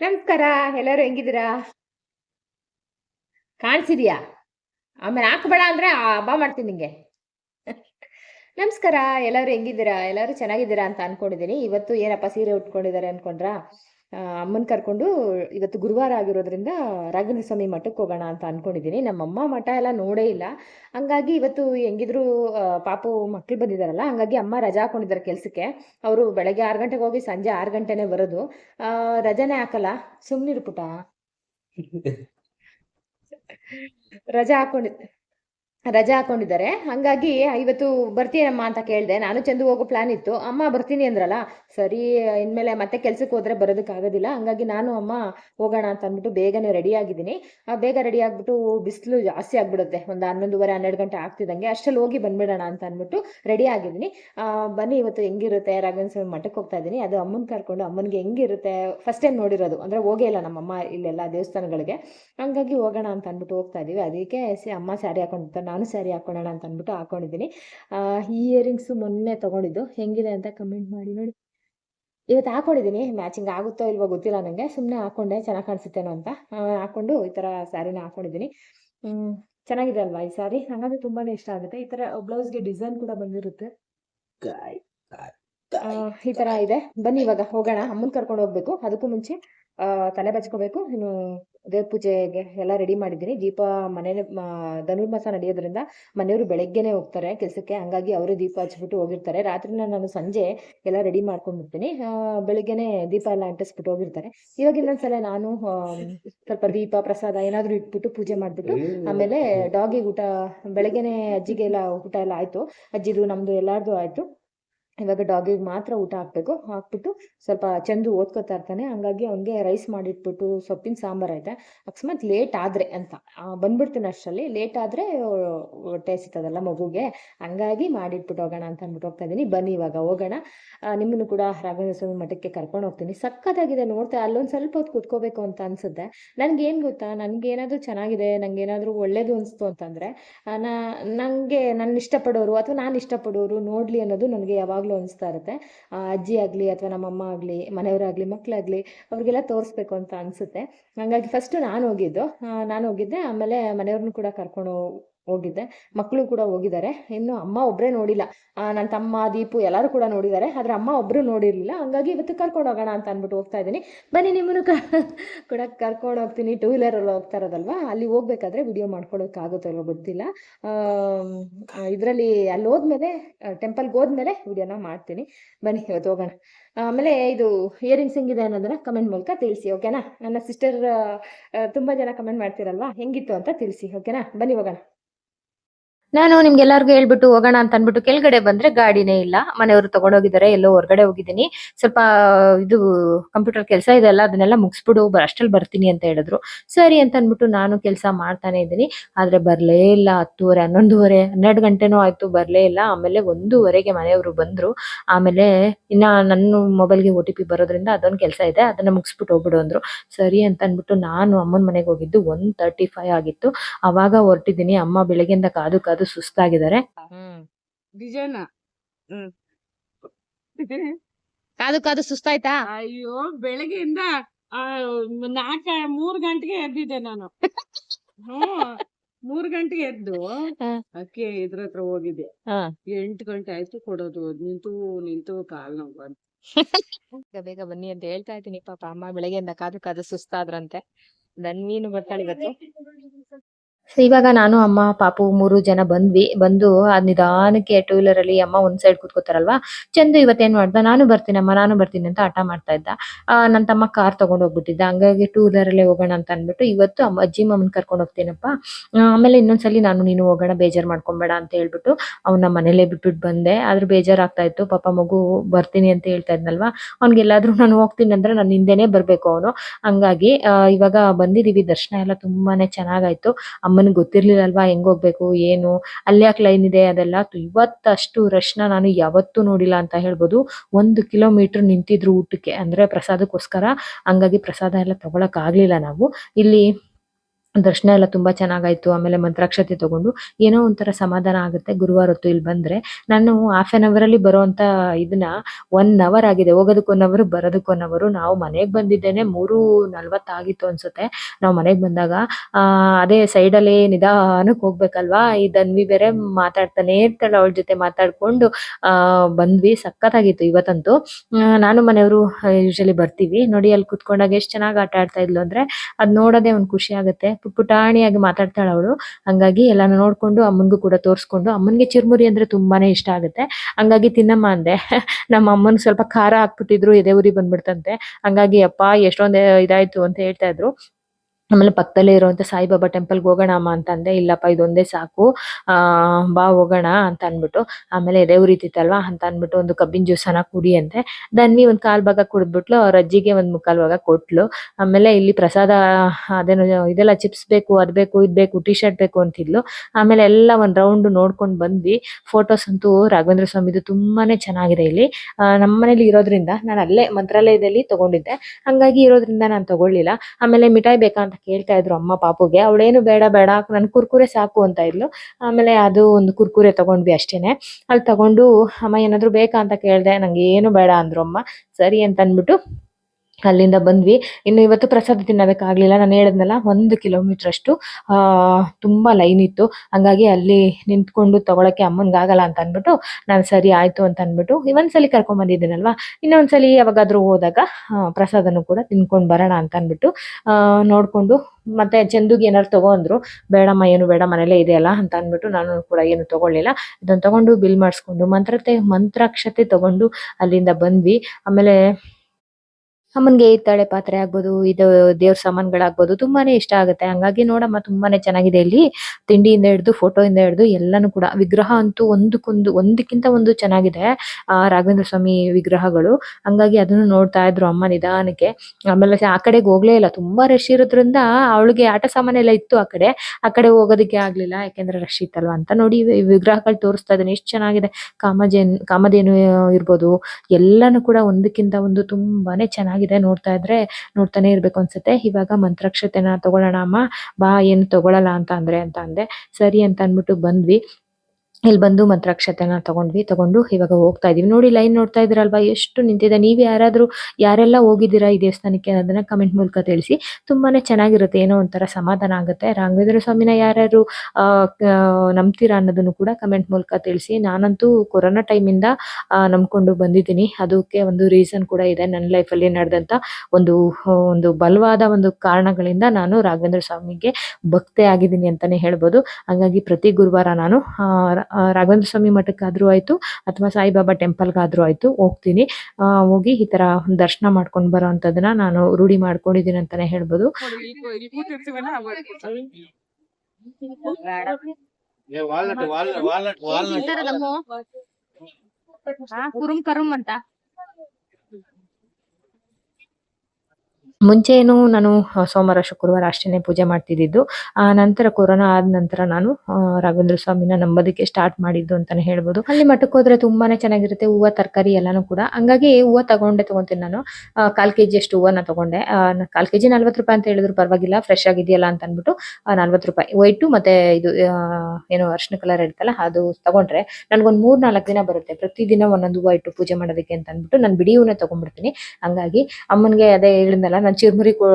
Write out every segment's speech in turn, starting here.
ನಮಸ್ಕಾರ, ಎಲ್ಲರೂ ಹೆಂಗಿದ್ದೀರಾ? ಕಾಣಿಸಿದ್ಯಾ? ಆಮೇಲೆ ಹಾಕ್ಬೇಡ ಅಂದ್ರೆ ಹಬ್ಬ ಮಾಡ್ತೀನಿ ನಿಂಗೆ. ನಮಸ್ಕಾರ, ಎಲ್ಲರೂ ಹೆಂಗಿದ್ದೀರಾ? ಎಲ್ಲರೂ ಚೆನ್ನಾಗಿದ್ದೀರಾ ಅಂತ ಅನ್ಕೊಂಡಿದ್ದೀನಿ ಇವತ್ತು ಏನಪ್ಪ ಸೀರೆ ಉಟ್ಕೊಂಡಿದ್ದಾರೆ ಅನ್ಕೊಂಡ್ರಾ? ಅಮ್ಮನ ಕರ್ಕೊಂಡು ಇವತ್ತು ಗುರುವಾರ ಆಗಿರೋದ್ರಿಂದ ರಾಘವೇಂದ್ರ ಸ್ವಾಮಿ ಮಠಕ್ಕೆ ಹೋಗೋಣ ಅಂತ ಅನ್ಕೊಂಡಿದ್ದೀನಿ ನಮ್ಮಮ್ಮ ಮಠ ಎಲ್ಲ ನೋಡೇ ಇಲ್ಲ. ಹಂಗಾಗಿ ಇವತ್ತು ಹೆಂಗಿದ್ರು ಪಾಪು ಮಕ್ಳು ಬಂದಿದ್ದಾರಲ್ಲ ಹಂಗಾಗಿ ಅಮ್ಮ ರಜಾ ಹಾಕೊಂಡಿದ್ದಾರೆ ಕೆಲಸಕ್ಕೆ. ಅವರು ಬೆಳಗ್ಗೆ ಆರು ಗಂಟೆಗೆ ಹೋಗಿ ಸಂಜೆ ಆರು ಗಂಟೆನೇ ಬರೋದು. ಆ, ರಜಾನೇ ಹಾಕಲ್ಲ? ಸುಮ್ಮನಿರು ಪುಟ. ರಜಾ ಹಾಕೊಂಡಿ ರಜಾ ಹಾಕೊಂಡಿದ್ದಾರೆ. ಹಂಗಾಗಿ ಇವತ್ತು ಬರ್ತೀನಮ್ಮ ಅಂತ ಕೇಳಿದೆ. ನಾನು ಚಂದು ಹೋಗೋ ಪ್ಲಾನ್ ಇತ್ತು. ಅಮ್ಮ ಬರ್ತೀನಿ ಅಂದ್ರಲ್ಲ ಸರಿ ಇನ್ಮೇಲೆ ಮತ್ತೆ ಕೆಲ್ಸಕ್ಕೆ ಹೋದ್ರೆ ಬರೋದಕ್ಕಾಗೋದಿಲ್ಲ ಹಂಗಾಗಿ ನಾನು ಅಮ್ಮ ಹೋಗೋಣ ಅಂತ ಅಂದ್ಬಿಟ್ಟು ಬೇಗನೆ ರೆಡಿ ಆಗಿದ್ದೀನಿ. ಆ, ಬೇಗ ರೆಡಿ ಆಗ್ಬಿಟ್ಟು ಬಿಸಿಲು ಜಾಸ್ತಿ ಆಗ್ಬಿಡುತ್ತೆ. ಒಂದು ಹನ್ನೊಂದುವರೆ ಹನ್ನೆರಡು ಗಂಟೆ ಆಗ್ತಿದ್ದಂಗೆ. ಅಷ್ಟರಲ್ಲಿ ಹೋಗಿ ಬಂದ್ಬಿಡೋಣ ಅಂತ ಅಂದ್ಬಿಟ್ಟು ರೆಡಿ ಆಗಿದ್ದೀನಿ. ಬನ್ನಿ ಇವತ್ತು ಹೆಂಗಿರುತ್ತೆ? ರಾಘವೇಂದ್ರ ಸ್ವಾಮಿ ಮಠಕ್ಕೆ ಹೋಗ್ತಾ ಇದ್ದೀನಿ. ಅದು ಅಮ್ಮನ ಕರ್ಕೊಂಡು ಅಮ್ಮನಿಗೆ ಹೆಂಗಿರುತ್ತೆ? ಫಸ್ಟ್ ಟೈಮ್ ನೋಡಿರೋದು. ಅಂದರೆ ಹೋಗೇ ಇಲ್ಲ ನಮ್ಮಮ್ಮ ಇಲ್ಲೆಲ್ಲ ದೇವಸ್ಥಾನಗಳಿಗೆ. ಹಂಗಾಗಿ ಹೋಗೋಣ ಅಂತ ಅಂದ್ಬಿಟ್ಟು ಹೋಗ್ತಾ ಇದ್ದೀವಿ ಅದಕ್ಕೆ ಅಮ್ಮ ಸ್ಯಾರಿ ಹಾಕೊಂಡಿರ್ತಾರೆ ನಾನು ಸ್ಯಾರಿ ಹಾಕೊಳ್ಳೋಣ ಅಂತ ಅಂದ್ಬಿಟ್ಟು ಹಾಕೊಂಡಿದ್ದೀನಿ. ಈ ಇಯರಿಂಗ್ಸು ಮೊನ್ನೆ ತೊಗೊಂಡಿದ್ದು. ಹೆಂಗಿದೆ ಅಂತ ಕಮೆಂಟ್ ಮಾಡಿ ನೋಡಿ. ಇವತ್ತು ಹಾಕೊಂಡಿದ್ದೀನಿ. ಮ್ಯಾಚಿಂಗ್ ಆಗುತ್ತೋ ಇಲ್ವೋ ಗೊತ್ತಿಲ್ಲ ನನಗೆ ಸುಮ್ಮನೆ ಹಾಕೊಂಡೆ. ಚೆನ್ನಾಗಿ ಕಾಣಿಸುತ್ತೇನೋ ಅಂತ. ಹಾಕೊಂಡು ಈ ಥರ ಸ್ಯಾರಿನ ಹಾಕೊಂಡಿದ್ದೀನಿ. ಹ್ಮ್, ಚೆನ್ನಾಗಿದೆ ಅಲ್ವಾ ಈ ಸ್ಯಾರಿ ಹಂಗಂದ್ರೆ ತುಂಬಾನೇ ಇಷ್ಟ ಆಗುತ್ತೆ. ಈ ಥರ ಬ್ಲೌಸ್ಗೆ ಡಿಸೈನ್ ಕೂಡ ಬಂದಿರುತ್ತೆ. ಈ ತರ ಇದೆ. ಬನ್ನಿ ಇವಾಗ ಹೋಗೋಣ. ಅಮ್ಮನ್ ಕರ್ಕೊಂಡು ಹೋಗ್ಬೇಕು. ಅದಕ್ಕೂ ಮುಂಚೆ ತಲೆ ಬಚ್ಕೋಬೇಕು. ಇನ್ನು ದೇವ್ರ ಪೂಜೆಗೆ ಎಲ್ಲ ರೆಡಿ ಮಾಡಿದ್ದೀನಿ. ದೀಪ ಮನೆ ಧನುರ್ಮಾಸ ನಡೆಯೋದ್ರಿಂದ ಮನೆಯವರು ಬೆಳಗ್ಗೆನೆ ಹೋಗ್ತಾರೆ ಕೆಲಸಕ್ಕೆ. ಹಂಗಾಗಿ ಅವರು ದೀಪ ಹಚ್ಬಿಟ್ಟು ಹೋಗಿರ್ತಾರೆ. ರಾತ್ರಿನ ನಾನು ಸಂಜೆ ಎಲ್ಲ ರೆಡಿ ಮಾಡ್ಕೊಂಡ್ಬಿಡ್ತೀನಿ. ಬೆಳಗ್ಗೆನೆ ದೀಪ ಎಲ್ಲ ಅಂಟಿಸ್ಬಿಟ್ಟು ಹೋಗಿರ್ತಾರೆ. ಇವಾಗ ಇನ್ನೊಂದ್ಸಲ ನಾನು ಸ್ವಲ್ಪ ದೀಪ ಪ್ರಸಾದ ಏನಾದ್ರೂ ಇಟ್ಬಿಟ್ಟು ಪೂಜೆ ಮಾಡ್ಬಿಟ್ಟು ಆಮೇಲೆ ಡಾಗಿಗೆ ಊಟ ಬೆಳಗ್ಗೆನೆ ಅಜ್ಜಿಗೆ ಎಲ್ಲ ಊಟ ಎಲ್ಲ ಆಯ್ತು. ಅಜ್ಜಿದು ನಮ್ದು ಎಲ್ಲಾರ್ದು ಆಯ್ತು. ಇವಾಗ ಡಾಗಿಗೆ ಮಾತ್ರ ಊಟ ಹಾಕ್ಬೇಕು. ಹಾಕ್ಬಿಟ್ಟು ಸ್ವಲ್ಪ ಚಂದು ಓದ್ಕೋತಾ ಇರ್ತಾನೆ. ಹಂಗಾಗಿ ಅವನಿಗೆ ರೈಸ್ ಮಾಡಿಟ್ಬಿಟ್ಟು ಸೊಪ್ಪಿನ ಸಾಂಬಾರು ಐತೆ. ಅಕಸ್ಮಾತ್ ಲೇಟ್ ಆದರೆ ಅಂತ. ಬಂದ್ಬಿಡ್ತೀನಿ ಅಷ್ಟರಲ್ಲಿ. ಲೇಟ್ ಆದರೆ ಹೊಟ್ಟೆ ಸಿಗ್ತದಲ್ಲ ಮಗುಗೆ. ಹಂಗಾಗಿ ಮಾಡಿಟ್ಬಿಟ್ಟು ಹೋಗೋಣ ಅಂತ ಅಂದ್ಬಿಟ್ಟು ಹೋಗ್ತಾ ಇದ್ದೀನಿ. ಬನ್ನಿ ಇವಾಗ ಹೋಗೋಣ. ನಿಮ್ಮನ್ನು ಕೂಡ ರಾಘವೇಂದ್ರ ಸ್ವಾಮಿ ಮಠಕ್ಕೆ ಕರ್ಕೊಂಡು ಹೋಗ್ತೀನಿ. ಸಕ್ಕತ್ತಾಗಿದೆ ನೋಡ್ತಾ. ಅಲ್ಲೊಂದು ಸ್ವಲ್ಪ ಹೊತ್ತು ಕೂತ್ಕೋಬೇಕು ಅಂತ ಅನ್ಸುತ್ತೆ. ನನಗೆ ಏನು ಗೊತ್ತಾ? ನನಗೇನಾದರೂ ಚೆನ್ನಾಗಿದೆ ನನಗೇನಾದರೂ ಒಳ್ಳೇದು ಅನಿಸ್ತು ಅಂತಂದರೆ ನಾ ನನಗೆ ನನ್ನ ಇಷ್ಟಪಡೋರು ಅಥವಾ ನಾನು ಇಷ್ಟಪಡೋರು ನೋಡಲಿ ಅನ್ನೋದು ನನಗೆ ಯಾವಾಗಲೂ ಅನಿಸ್ತಾ ಇರುತ್ತೆ. ಅಜ್ಜಿ ಆಗಲಿ ಅಥವಾ ನಮ್ಮಮ್ಮ ಆಗಲಿ, ಮನೆಯವರಾಗಲಿ ಮಕ್ಕಳಾಗಲಿ ಅವ್ರಿಗೆಲ್ಲ ತೋರಿಸ್ಬೇಕು ಅಂತ ಅನಿಸುತ್ತೆ. ಹಂಗಾಗಿ ಫಸ್ಟು ನಾನು ಹೋಗಿದ್ದು. ನಾನು ಹೋಗಿದ್ದೆ, ಆಮೇಲೆ ಮನೆಯವ್ರನ್ನೂ ಕೂಡ ಕರ್ಕೊಂಡು ಹೋಗಿದ್ದೆ. ಮಕ್ಕಳು ಕೂಡ ಹೋಗಿದ್ದಾರೆ. ಇನ್ನು ಅಮ್ಮ ಒಬ್ಬರೇ ನೋಡಿಲ್ಲ. ನನ್ನ ತಮ್ಮ, ದೀಪು ಎಲ್ಲರೂ ಕೂಡ ನೋಡಿದ್ದಾರೆ. ಆದರೆ ಅಮ್ಮ ಒಬ್ಬರು ನೋಡಿರಲಿಲ್ಲ. ಹಂಗಾಗಿ ಇವತ್ತು ಕರ್ಕೊಂಡು ಹೋಗೋಣ ಅಂತ ಅಂದ್ಬಿಟ್ಟು ಹೋಗ್ತಾ ಇದ್ದೀನಿ. ಬನ್ನಿ ನಿಮ್ಮನ್ನು ಕ ಕೂಡ ಕರ್ಕೊಂಡು ಹೋಗ್ತೀನಿ. ಟೂ ವೀಲರಲ್ಲಿ ಹೋಗ್ತಾ ಇರೋದಲ್ವಾ? ಅಲ್ಲಿ ಹೋಗ್ಬೇಕಾದ್ರೆ ವಿಡಿಯೋ ಮಾಡ್ಕೊಳ್ಳೋಕ್ಕಾಗುತ್ತೋ ಇಲ್ವೋ ಗೊತ್ತಿಲ್ಲ. ಇದರಲ್ಲಿ ಅಲ್ಲಿ ಹೋದ್ಮೇಲೆ ಟೆಂಪಲ್ಗೆ ಹೋದ್ಮೇಲೆ ವಿಡಿಯೋನ ಮಾಡ್ತೀನಿ. ಬನ್ನಿ, ಇವತ್ತು ಹೋಗೋಣ. ಆಮೇಲೆ ಇದು ಇಯರಿಂಗ್ಸ್ ಹೆಂಗಿದೆ ಅನ್ನೋದನ್ನ ಕಮೆಂಟ್ ಮೂಲಕ ತಿಳಿಸಿ ಓಕೆನಾ ನನ್ನ ಸಿಸ್ಟರ್ ತುಂಬ ಜನ ಕಮೆಂಟ್ ಮಾಡ್ತೀರಲ್ವಾ? ಹೆಂಗಿತ್ತು ಅಂತ ತಿಳಿಸಿ ಓಕೆನಾ ಬನ್ನಿ ಹೋಗೋಣ. ನಾನು ನಿಮ್ಗೆಲ್ಲರಿಗೂ ಹೇಳ್ಬಿಟ್ಟು ಹೋಗೋಣ ಅಂತ ಅನ್ಬಿಟ್ಟು ಕೆಳಗಡೆ ಬಂದ್ರೆ ಗಾಡಿನೇ ಇಲ್ಲ. ಮನೆಯವರು ತಗೊಂಡೋಗಿದ್ದಾರೆ, ಎಲ್ಲೋ ಹೊರಗಡೆ ಹೋಗಿದ್ದೀನಿ. ಸ್ವಲ್ಪ ಇದು ಕಂಪ್ಯೂಟರ್ ಕೆಲಸ ಇದೆಲ್ಲ ಅದನ್ನೆಲ್ಲ ಮುಗಿಸ್ಬಿಡು ಅಷ್ಟಲ್ಲಿ ಬರ್ತೀನಿ ಅಂತ ಹೇಳಿದ್ರು. ಸರಿ ಅಂತ ಅಂದ್ಬಿಟ್ಟು ನಾನು ಕೆಲಸ ಮಾಡ್ತಾನೆ ಇದ್ದೀನಿ. ಆದ್ರೆ ಬರ್ಲೇ ಇಲ್ಲ, ಹತ್ತುವರೆ, ಹನ್ನೊಂದುವರೆ, ಹನ್ನೆರಡು ಗಂಟೆನೂ ಆಯ್ತು, ಬರ್ಲೇ ಇಲ್ಲ. ಆಮೇಲೆ ಒಂದೂವರೆಗೆ ಮನೆಯವರು ಬಂದ್ರು. ಆಮೇಲೆ ಇನ್ನ ನನ್ನ ಮೊಬೈಲ್ಗೆ ಒ ಟಿ ಪಿ ಬರೋದ್ರಿಂದ ಅದೊಂದು ಕೆಲಸ ಇದೆ, ಅದನ್ನ ಮುಗಿಸ್ಬಿಟ್ಟು ಹೋಗ್ಬಿಡು ಅಂದ್ರು. ಸರಿ ಅಂತ ಅಂದ್ಬಿಟ್ಟು ನಾನು ಅಮ್ಮನ ಮನೆಗೆ ಹೋಗಿದ್ದು ಒನ್ ತರ್ಟಿ ಫೈವ್ ಆಗಿತ್ತು. ಅವಾಗ ಹೊರಟಿದ್ದೀನಿ, ಅಮ್ಮ ಬೆಳಗ್ಗೆಯಿಂದ ಕಾದು ಕಾದು ಸುಸ್ತಾಗಿದ್ದಾರೆ. ಡಿಸೈನ್ ಹ್ಮ್. ಕಾದು ಕಾದು ಸುಸ್ತಾಯ್ತಾ? ಅಯ್ಯೋ ಬೆಳಗ್ಗೆಯಿಂದ ಆ, ನಾಲ್ಕ ಮೂರ್ ಗಂಟೆಗೆ ಎದ್ದಿದ್ದೆ ನಾನು. ಹ್ಮ್. ಮೂರ್ ಗಂಟೆಗೆ ಎದ್ದು ಹಾ. ಅಕ್ಕಿ ಇದ್ರ ಹತ್ರ ಹೋಗಿದ್ದೆ. ಹಾ. ಎಂಟು ಗಂಟೆ ಆಯ್ತು ಕೊಡೋದು. ನಿಂತು ನಿಂತು ಕಾಲ್ ನೋವು ಬಂತು. ಬೇಗ ಬೇಗ ಬನ್ನಿ ಅಂತ ಹೇಳ್ತಾ ಇದ್ದೀನಿ ಪಾಪ. ಅಮ್ಮ ಬೆಳಗ್ಗೆಯಿಂದ ಕಾದು ಕಾದು ಸುಸ್ತಾದ್ರಂತೆ. ಮೀನು ಬರ್ತಾಳೆ ಇವತ್ತು. ಸೊ ಇವಾಗ ನಾನು ಅಮ್ಮ ಪಾಪು ಮೂರು ಜನ ಬಂದ್ವಿ. ಬಂದು ಆ ನಿಧಾನಕ್ಕೆ ಟೂ ವೀಲರ್ ಅಲ್ಲಿ ಅಮ್ಮ ಒಂದ್ ಸೈಡ್ ಕೂತ್ಕೋತಾರಲ್ವಾ? ಚಂದು ಇವತ್ತೇನ್ ಮಾಡ್ದ? ನಾನು ಬರ್ತೀನಮ್ಮ ನಾನು ಬರ್ತೀನಿ ಅಂತ ಆಟ ಮಾಡ್ತಾ ಇದ್ದ. ಆ, ನನ್ ತಮ್ಮ ಕಾರ್ ತಗೊಂಡ್ ಹೋಗ್ಬಿಟ್ಟಿದ್ದ. ಹಂಗಾಗಿ ಟೂ ವೀಲರ್ ಅಲ್ಲೇ ಹೋಗೋಣ ಅಂತ ಅನ್ಬಿಟ್ಟು ಇವತ್ತು ಅಮ್ಮ ಅಜ್ಜಿ ಮಾಮನ್ ಕರ್ಕೊಂಡು ಹೋಗ್ತೀನಪ್ಪ. ಆಮೇಲೆ ಇನ್ನೊಂದ್ಸಲಿ ನಾನು ನೀನು ಹೋಗೋಣ ಬೇಜಾರ್ ಮಾಡ್ಕೊಂಬೇಡ ಅಂತ ಹೇಳ್ಬಿಟ್ಟು ಅವ್ನ ಮನೇಲೆ ಬಿಟ್ಬಿಟ್ಟು ಬಂದೆ. ಆದ್ರೆ ಬೇಜಾರಾಗ್ತಾ ಇತ್ತು. ಪಾಪ ಮಗು ಬರ್ತೀನಿ ಅಂತ ಹೇಳ್ತಾ ಇದ್ನಲ್ವಾ? ಅವ್ನಿಗೆಲ್ಲಾದ್ರೂ ನಾನು ಹೋಗ್ತೀನಿ ಅಂದ್ರೆ ನಾನು ಹಿಂದೆನೆ ಬರ್ಬೇಕು ಅವನು. ಹಂಗಾಗಿ ಇವಾಗ ಬಂದಿದೀವಿ. ದರ್ಶನ ಎಲ್ಲ ತುಂಬಾನೇ ಚೆನ್ನಾಗಾಯ್ತು. ಅಮ್ಮನಿಗೆ ಗೊತ್ತಿರ್ಲಿಲ್ಲಲ್ವಾ? ಹೆಂಗ್ ಹೋಗ್ಬೇಕು? ಏನು? ಅಲ್ಲಿ ಯಾಕೆ ಲೈನ್ ಇದೆ? ಅದೆಲ್ಲ ಇವತ್ತಷ್ಟು ಇವತ್ತಷ್ಟು ನ ನಾನು ಯಾವತ್ತೂ ನೋಡಿಲ್ಲ ಅಂತ ಹೇಳ್ಬೋದು. ಒಂದು ಕಿಲೋಮೀಟರ್ ನಿಂತಿದ್ರು ಊಟಕ್ಕೆ. ಅಂದ್ರೆ ಪ್ರಸಾದಕ್ಕೋಸ್ಕರ. ಹಂಗಾಗಿ ಪ್ರಸಾದ ಎಲ್ಲ ತಗೊಳಕ್ ಆಗ್ಲಿಲ್ಲ ನಾವು. ಇಲ್ಲಿ ದರ್ಶನ ಎಲ್ಲ ತುಂಬಾ ಚೆನ್ನಾಗಾಯ್ತು. ಆಮೇಲೆ ಮಂತ್ರಾಕ್ಷತೆ ತಗೊಂಡು ಏನೋ ಒಂಥರ ಸಮಾಧಾನ ಆಗುತ್ತೆ. ಗುರುವಾರ ಹೊತ್ತು ಇಲ್ಲಿ ಬಂದ್ರೆ ನಾನು ಹಾಫ್ ಆನ್ ಅವರ್ ಅಲ್ಲಿ ಬರುವಂತ ಇದನ್ನ ಒನ್ ಅವರ್ ಆಗಿದೆ. ಹೋಗೋದಕ್ಕೊನ್ ಅವರ್ ಒನ್ ಅವರ್ ನಾವು ಮನೆಗೆ ಬಂದಿದ್ದೇನೆ ಮೂರು ನಲ್ವತ್ತಾಗಿತ್ತು ಅನ್ಸುತ್ತೆ. ನಾವು ಮನೆಗೆ ಬಂದಾಗ ಅದೇ ಸೈಡ್ ಅಲ್ಲಿ ನಿಧಾನಕ್ಕೆ ಹೋಗ್ಬೇಕಲ್ವಾ? ಈ ದನ್ವಿ ಬೇರೆ ಮಾತಾಡ್ತಾನೆ ಇರ್ತಾಳೆ ಅವಳ ಜೊತೆ ಮಾತಾಡ್ಕೊಂಡು, ಆ, ಬಂದ್ವಿ. ಸಖತ್ತಾಗಿತ್ತು ಇವತ್ತಂತೂ. ನಾನು ಮನೆಯವರು ಯೂಶಲಿ ಬರ್ತೀವಿ. ನೋಡಿ ಅಲ್ಲಿ ಕುತ್ಕೊಂಡಾಗ ಎಷ್ಟ್ ಚೆನ್ನಾಗಿ ಆಟ ಆಡ್ತಾ ಇದ್ಲು ಅಂದ್ರೆ ಅದ್ ನೋಡೋದೇ ಒಂದ್ ಖುಷಿ ಆಗುತ್ತೆ. ಪುಟ್ ಪುಟಾಣಿಯಾಗಿ ಮಾತಾಡ್ತಾಳೆ ಅವಳು. ಹಂಗಾಗಿ ಎಲ್ಲಾನು ನೋಡ್ಕೊಂಡು ಅಮ್ಮನ್ಗೂ ಕೂಡ ತೋರಿಸ್ಕೊಂಡು, ಅಮ್ಮನ್ಗೆ ಚುರ್ಮುರಿ ಅಂದ್ರೆ ತುಂಬಾನೇ ಇಷ್ಟ ಆಗುತ್ತೆ. ಹಂಗಾಗಿ ತಿನ್ನಮ್ಮ ಅಂದೆ. ನಮ್ಮ ಅಮ್ಮನ್ ಸ್ವಲ್ಪ ಖಾರ ಹಾಕ್ಬಿಟ್ಟಿದ್ರು, ಎದೆ ಉರಿ ಬಂದ್ಬಿಡ್ತಂತೆ. ಹಂಗಾಗಿ ಅಪ್ಪ ಎಷ್ಟೊಂದ್ ಇದಾಯ್ತು ಅಂತ ಹೇಳ್ತಾ ಇದ್ರು. ಆಮೇಲೆ ಪಕ್ಕದಲ್ಲೇ ಇರುವಂತ ಸಾಯಿಬಾಬಾ ಅಮ್ಮ ಅಂತ ಅಂದೆ ಇಲ್ಲಪ್ಪ ಇದೊಂದೇ ಸಾಕು, ಆ, ಬಾ ಹೋಗೋಣ ಅಂತ ಅನ್ಬಿಟ್ಟು ಆಮೇಲೆ ಎದೆ ಉರಿತಿತ್ತಲ್ವಾ ಅಂತ ಅನ್ಬಿಟ್ಟು ಒಂದು ಕಬ್ಬಿನ ಅನ್ನ ಕುಡಿ ಅಂತೆ ದನ್ವಿ ಒಂದ್ ಕಾಲ್ ಭಾಗ ಕುಡಿದ್ಬಿಟ್ಲು, ಅವ್ರ ಅಜ್ಜಿಗೆ ಒಂದ್ ಮುಕ್ಕಾಲ್ ಭಾಗ ಕೊಟ್ಲು. ಆಮೇಲೆ ಇಲ್ಲಿ ಪ್ರಸಾದ, ಅದೇನು ಇದೆಲ್ಲ ಚಿಪ್ಸ್ ಬೇಕು, ಅದ್ ಬೇಕು, ಇದ್ ಬೇಕು ಟಿ ಶರ್ಟ್ ಬೇಕು ಅಂತಿದ್ಲು. ಆಮೇಲೆ ಎಲ್ಲ ಒಂದ್ ರೌಂಡ್ ನೋಡ್ಕೊಂಡ್ ಬಂದ್ವಿ. ಫೋಟೋಸ್ ಅಂತೂ ರಾಘವೇಂದ್ರ ಸ್ವಾಮಿದು ತುಂಬಾನೇ ಚೆನ್ನಾಗಿದೆ ಇಲ್ಲಿ. ನಮ್ಮ ಮನೇಲಿ ಇರೋದ್ರಿಂದ ನಾನು ಅಲ್ಲೇ ಮಂತ್ರಾಲಯದಲ್ಲಿ ತಗೊಂಡಿದ್ದೆ. ಹಂಗಾಗಿ ಇರೋದ್ರಿಂದ ನಾನು ತಗೊಳ್ಳಿಲ್ಲ. ಆಮೇಲೆ ಮಿಠಾಯಿ ಬೇಕಾ ಅಂತ ಕೇಳ್ತಾ ಇದ್ರು ಅಮ್ಮ ಪಾಪುಗೆ, ಅವಳೇನು ಬೇಡ ಬೇಡ, ನನ್ ಕುರ್ಕುರೆ ಸಾಕು ಅಂತ ಇದ್ಲು. ಆಮೇಲೆ ಅದು ಒಂದು ಕುರ್ಕುರೆ ತಗೊಂಡ್ವಿ ಅಷ್ಟೇನೆ. ಅಲ್ಲಿ ತಗೊಂಡು, ಅಮ್ಮ, ಏನಾದ್ರು ಬೇಕಾ? ಅಂತ ಕೇಳ್ದೆ ನಂಗೆ ಏನು ಬೇಡ ಅಂದ್ರು ಅಮ್ಮ, ಸರಿ ಅಂತ ಅಂದ್ಬಿಟ್ಟು ಅಲ್ಲಿಂದ ಬಂದ್ವಿ. ಇನ್ನು ಇವತ್ತು ಪ್ರಸಾದ ತಿನ್ನಬೇಕಾಗ್ಲಿಲ್ಲ. ನಾನು ಹೇಳಿದ್ನಲ್ಲ, ಒಂದು ಕಿಲೋಮೀಟರ್ ಅಷ್ಟು ತುಂಬಾ ಲೈನ್ ಇತ್ತು. ಹಂಗಾಗಿ ಅಲ್ಲಿ ನಿಂತ್ಕೊಂಡು ತಗೊಳಕ್ಕೆ ಆಗಲ್ಲ ಅಂತ ಅಂದ್ಬಿಟ್ಟು, ನಾನು ಸರಿ ಆಯ್ತು ಅಂತ ಅಂದ್ಬಿಟ್ಟು ಇನ್ನೊಂದ್ಸಲಿ ಕರ್ಕೊಂಡ್ ಬಂದಿದ್ದೀನಲ್ವಾ? ಇನ್ನೊಂದ್ಸಲಿ ಯಾವಾಗಾದ್ರೂ ಹೋದಾಗ ಪ್ರಸಾದನು ಕೂಡ ತಿನ್ಕೊಂಡ್ ಬರೋಣ ಅಂತ ಅಂದ್ಬಿಟ್ಟು, ಆ, ನೋಡ್ಕೊಂಡು, ಮತ್ತೆ ಚಂದುಗೆ ಏನಾರು ತಗೋ ಅಂದ್ರು ಬೇಡಮ್ಮ, ಏನು ಬೇಡ, ಮನೇಲೇ ಇದೆಯಲ್ಲ ಅಂತ ಅಂದ್ಬಿಟ್ಟು ನಾನು ಕೂಡ ಏನು ತಗೊಳ್ಳಿಲ್ಲ. ಇದನ್ನ ತಗೊಂಡು ಬಿಲ್ ಮಾಡಿಸ್ಕೊಂಡು, ಮಂತ್ರತೆ, ಮಂತ್ರಾಕ್ಷತೆ ತಗೊಂಡು ಅಲ್ಲಿಂದ ಬಂದ್ವಿ. ಆಮೇಲೆ ಅಮ್ಮನ್ಗೆ ಹಿತ್ತಾಳೆ ಪಾತ್ರೆ ಆಗ್ಬೋದು, ಇದು ದೇವ್ರ ಸಾಮಾನ್ಗಳಾಗ್ಬೋದು ತುಂಬಾನೇ ಇಷ್ಟ ಆಗುತ್ತೆ. ಹಂಗಾಗಿ ನೋಡಮ್ಮ, ತುಂಬಾನೇ ಚೆನ್ನಾಗಿದೆ ಇಲ್ಲಿ. ತಿಂಡಿಯಿಂದ ಹಿಡ್ದು ಇಂದ ಹಿಡಿದು ಎಲ್ಲಾನು ಕೂಡ. ವಿಗ್ರಹ ಅಂತೂ ಒಂದಕ್ಕೊಂದು, ಒಂದಕ್ಕಿಂತ ಒಂದು ಚೆನ್ನಾಗಿದೆ. ಆ, ರಾಘವೇಂದ್ರ ಸ್ವಾಮಿ ವಿಗ್ರಹಗಳು. ಹಂಗಾಗಿ ಅದನ್ನು ನೋಡ್ತಾ ಇದ್ರು ಅಮ್ಮ ನಿಧಾನಕ್ಕೆ. ಆಮೇಲೆ ಆ ಕಡೆಗೆ ಹೋಗ್ಲೇ ಇಲ್ಲ. ತುಂಬಾ ರಶ್ ಇರೋದ್ರಿಂದ ಅವಳಿಗೆ ಆಟ ಸಾಮಾನೆಲ್ಲ ಇತ್ತು ಆ ಕಡೆ. ಆ ಕಡೆ ಹೋಗೋದಕ್ಕೆ ಆಗ್ಲಿಲ್ಲ. ಯಾಕೆಂದ್ರೆ ರಶ್ ಇತ್ತಲ್ವಾ ಅಂತ ನೋಡಿ ವಿಗ್ರಹಗಳು ತೋರಿಸ್ತಾ ಇದ್ದಾನೆ. ಎಷ್ಟು ಚೆನ್ನಾಗಿದೆ. ಕಾಮಜೇನ್, ಕಾಮಧೇನು ಇರ್ಬೋದು. ಎಲ್ಲಾನು ಕೂಡ ಒಂದಕ್ಕಿಂತ ಒಂದು ತುಂಬಾನೇ ಚೆನ್ನಾಗಿದೆ ನೋಡ್ತಾ ಇದ್ರೆ ನೋಡ್ತಾನೆ ಇರ್ಬೇಕು ಅನ್ಸುತ್ತೆ. ಇವಾಗ ಮಂತ್ರಾಕ್ಷತೆನ ತಗೊಳ್ಳೋಣ ಅಮ್ಮ. ಬಾ, ಏನು ತಗೊಳಲ್ಲ ಅಂತ ಅಂದ್ರೆ ಅಂತ ಅಂದೆ. ಸರಿ ಅಂತ ಅಂದ್ಬಿಟ್ಟು ಬಂದ್ವಿ. ಇಲ್ಲಿ ಬಂದು ಮಂತ್ರಾಕ್ಷತೆನ ತಗೊಂಡ್ವಿ, ತಗೊಂಡು ಇವಾಗ ಹೋಗ್ತಾ ಇದೀವಿ. ನೋಡಿ ಲೈನ್ ನೋಡ್ತಾ ಇದ್ರಲ್ವಾ ಎಷ್ಟು ನಿಂತಿದೆ. ನೀವು ಯಾರಾದ್ರೂ, ಯಾರೆಲ್ಲ ಹೋಗಿದ್ದೀರಾ ಈ ದೇವಸ್ಥಾನಕ್ಕೆ ಅನ್ನೋದನ್ನ ಕಮೆಂಟ್ ಮೂಲಕ ತಿಳಿಸಿ. ತುಂಬಾನೇ ಚೆನ್ನಾಗಿರುತ್ತೆ, ಏನೋ ಒಂಥರ ಸಮಾಧಾನ ಆಗುತ್ತೆ. ರಾಘವೇಂದ್ರ ಸ್ವಾಮಿನ ಯಾರ್ಯಾರು ನಂಬ್ತೀರಾ ಅನ್ನೋದನ್ನು ಕೂಡ ಕಮೆಂಟ್ ಮೂಲಕ ತಿಳಿಸಿ. ನಾನಂತೂ ಕೊರೋನಾ ಟೈಮಿಂದ ನಂಬ್ಕೊಂಡು ಬಂದಿದ್ದೀನಿ. ಅದಕ್ಕೆ ಒಂದು ರೀಸನ್ ಕೂಡ ಇದೆ ನನ್ನ ಲೈಫಲ್ಲಿ ನಡೆದಂತ ಒಂದು ಒಂದು ಬಲವಾದ ಒಂದು ಕಾರಣಗಳಿಂದ ನಾನು ರಾಘವೇಂದ್ರ ಸ್ವಾಮಿಗೆ ಭಕ್ತೆ ಆಗಿದ್ದೀನಿ ಅಂತಾನೆ ಹೇಳ್ಬೋದು. ಹಂಗಾಗಿ ಪ್ರತಿ ಗುರುವಾರ ನಾನು ರಾಘವೇಂದ್ರ ಸ್ವಾಮಿ ಮಠಕ್ಕಾದ್ರೂ ಆಯ್ತು ಅಥವಾ ಸಾಯಿಬಾಬಾ ಟೆಂಪಲ್ಗಾದ್ರೂ ಆಯ್ತು ಹೋಗ್ತೀನಿ. ಹೋಗಿ ಈ ತರ ದರ್ಶನ ಮಾಡ್ಕೊಂಡು ಬರೋ ಅಂಥದ್ದನ್ನ ನಾನು ರೂಢಿ ಮಾಡ್ಕೊಂಡಿದ್ದೀನಿ ಅಂತಾನೆ ಹೇಳ್ಬೋದು. ವಾಲ್ನಟ್ ವಾಲ್ನಟ್ ವಾಲ್ನಟ್ ವಾಲ್ನಟ್ ಕುರುಮ್ ಕರುಮ್ ಅಂತ. ಮುಂಚೆ ಏನು ನಾನು ಸೋಮವಾರ, ಶುಕ್ರವಾರ ಅಷ್ಟೇ ಪೂಜೆ ಮಾಡ್ತಿದ್ದಿದ್ದು. ಆ, ನಂತರ ಕೊರೋನಾ ಆದ ನಂತರ ನಾನು ರಾಘವೇಂದ್ರ ಸ್ವಾಮಿನ ನಂಬೋದಕ್ಕೆ ಸ್ಟಾರ್ಟ್ ಮಾಡಿದ್ದು ಅಂತಾನೆ ಹೇಳ್ಬೋದು. ಅಲ್ಲಿ ಮಠಕ್ಕೆ ಹೋದ್ರೆ ತುಂಬಾನೇ ಚೆನ್ನಾಗಿರುತ್ತೆ. ಹೂವು, ತರಕಾರಿ ಎಲ್ಲಾನು ಕೂಡ. ಹಂಗಾಗಿ ಹೂವು ತಗೊಂಡೆ ತಗೊಂತೀನಿ ನಾನು. ಕಾಲ್ ಕೆಜಿ ಅಷ್ಟು ಹೂವನ್ನ ತಗೊಂಡೆ. ಕಾಲ್ ಕೆಜಿ ನಲ್ವತ್ತು ರೂಪಾಯಿ ಅಂತ ಹೇಳಿದ್ರು ಪರವಾಗಿಲ್ಲ. ಫ್ರೆಶ್ ಆಗಿದೆಯಲ್ಲ ಅಂತ ಅಂದ್ಬಿಟ್ಟು ನಲ್ವತ್ತು ರೂಪಾಯಿ. ವೈಟು ಮತ್ತೆ ಇದು ಏನು ಅರ್ಶಿನ ಕಲರ್ ಇರುತ್ತಲ್ಲ, ಅದು ತಗೊಂಡ್ರೆ ನನ್ಗೊಂದು ಮೂರ್ ನಾಲ್ಕು ದಿನ ಬರುತ್ತೆ. ಪ್ರತಿದಿನ ಒಂದೊಂದು ಹೂವು ಇಟ್ಟು ಪೂಜೆ ಮಾಡೋದಕ್ಕೆ ಅಂತ ಅಂದ್ಬಿಟ್ಟು ನಾನು ಬಿಡಿ ಹೂವನ್ನೇ ತಗೊಂಡ್ಬಿಡ್ತೀನಿ. ಹಂಗಾಗಿ ಅಮ್ಮನ್ಗೆ ಅದೇ ಹೇಳಿದ್ನಲ್ಲ ನಾನು ಚಿರ್ಮುರಿ ಕೊ-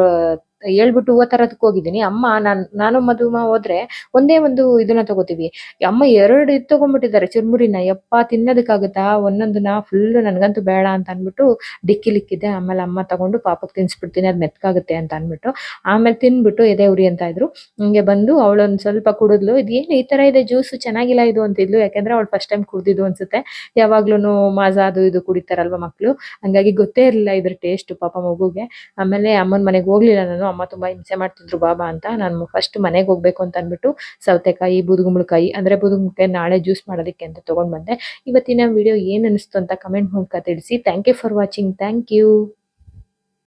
ಹೇಳ್ಬಿಟ್ಟು ಹೂವ ತರೋದಕ್ಕೆ ಹೋಗಿದ್ದೀನಿ. ಅಮ್ಮ, ನಾನ್, ನಾನು ಮಧುಮ ಹೋದ್ರೆ ಒಂದೇ ಒಂದು ಇದನ್ನ ತಗೋತೀವಿ. ಅಮ್ಮ ಎರಡು ಇದು ತಗೊಂಡ್ಬಿಟ್ಟಿದ್ದಾರೆ. ಚುರ್ಮುರಿನ, ಯಪ್ಪ, ತಿನ್ನೋದಕ್ಕಾಗುತ್ತಾ? ಒಂದೊಂದನ್ನ ಫುಲ್ ನನ್ಗಂತೂ ಬೇಡ ಅಂತ ಅನ್ಬಿಟ್ಟು ಡಿಕ್ಕಿಲಿಕ್ಕಿದೆ ಆಮೇಲೆ ಅಮ್ಮ ತಗೊಂಡು ಪಾಪಕ್ಕೆ ತಿನ್ಸ್ಬಿಡ್ತೀನಿ. ಅದ್ ಮೆತ್ಕಾಗುತ್ತೆ ಅಂತ ಅನ್ಬಿಟ್ಟು ಆಮೇಲೆ ತಿನ್ಬಿಟ್ಟು ಎದೆ ಉರಿ ಅಂತ ಇದ್ರು. ಹಿಂಗೆ ಬಂದು ಅವಳೊಂದ್ ಸ್ವಲ್ಪ ಕುಡಿದ್ಲು. ಇದೇನು ಈ ತರ ಇದೆ? ಜ್ಯೂಸ್ ಚೆನ್ನಾಗಿಲ್ಲ ಇದು ಅಂತಿದ್ಲು ಯಾಕಂದ್ರೆ ಅವಳು ಫಸ್ಟ್ ಟೈಮ್ ಕುಡ್ದಿದ್ದು ಅನ್ಸುತ್ತೆ. ಯಾವಾಗ್ಲೂ ಮಾಜಾ ಅದು ಇದು ಕುಡಿತಾರಲ್ವಾ ಮಕ್ಳು? ಹಂಗಾಗಿ ಗೊತ್ತೇ ಇರಲಿಲ್ಲ ಇದ್ರ ಟೇಸ್ಟ್ ಪಾಪ ಮಗುಗೆ. ಆಮೇಲೆ ಅಮ್ಮನ ಮನೆಗೆ ಹೋಗ್ಲಿಲ್ಲ ನಾನು. ಅಮ್ಮ ತುಂಬಾ ಹಿಂಸೆ ಮಾಡ್ತಿದ್ರು ಬಾಬಾ ಅಂತ. ನಾನು ಫಸ್ಟ್ ಮನೆಗೆ ಹೋಗ್ಬೇಕು ಅಂತ ಅಂದ್ಬಿಟ್ಟು ಸೌತೆಕಾಯಿ ಬುದುಗುಂಬಳಕಾಯಿ ಅಂದ್ರೆ ಬುದುಗುಂಬಳಕಾಯಿ ನಾಳೆ ಜ್ಯೂಸ್ ಮಾಡೋದಕ್ಕೆ ಅಂತ ತಗೊಂಡ್ ಬಂದೆ. ಇವತ್ತಿನ ವಿಡಿಯೋ ಏನ್ ಅನಿಸ್ತು ಅಂತ ಕಮೆಂಟ್ ಮೂಲಕ ತಿಳಿಸಿ. Thank you for watching thank you